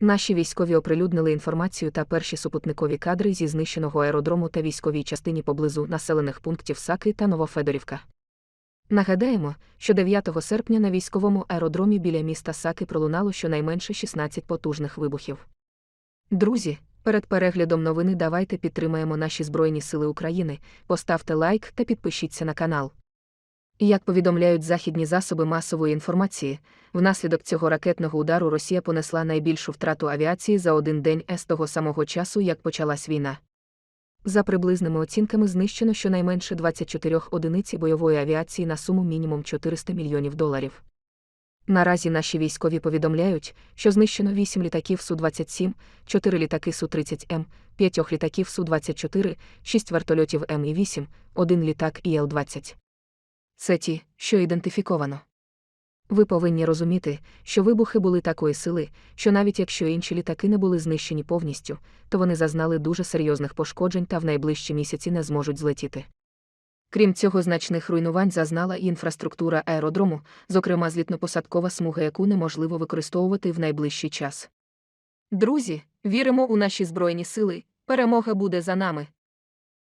Наші військові оприлюднили інформацію та перші супутникові кадри зі знищеного аеродрому та військовій частині поблизу населених пунктів Саки та Новофедорівка. Нагадаємо, що 9 серпня на військовому аеродромі біля міста Саки пролунало щонайменше 16 потужних вибухів. Друзі, перед переглядом новини давайте підтримаємо наші Збройні Сили України, поставте лайк та підпишіться на канал. Як повідомляють західні засоби масової інформації, внаслідок цього ракетного удару Росія понесла найбільшу втрату авіації за один день з того самого часу, як почалась війна. За приблизними оцінками знищено щонайменше 24 одиниці бойової авіації на суму мінімум 400 мільйонів доларів. Наразі наші військові повідомляють, що знищено 8 літаків Су-27, 4 літаки Су-30М, 5 літаків Су-24, 6 вертольотів М-8, 1 літак ІЛ-20. Це ті, що ідентифіковано. Ви повинні розуміти, що вибухи були такої сили, що навіть якщо інші літаки не були знищені повністю, то вони зазнали дуже серйозних пошкоджень та в найближчі місяці не зможуть злетіти. Крім цього, значних руйнувань зазнала і інфраструктура аеродрому, зокрема злітно-посадкова смуга, яку неможливо використовувати в найближчий час. Друзі, віримо у наші збройні сили, перемога буде за нами.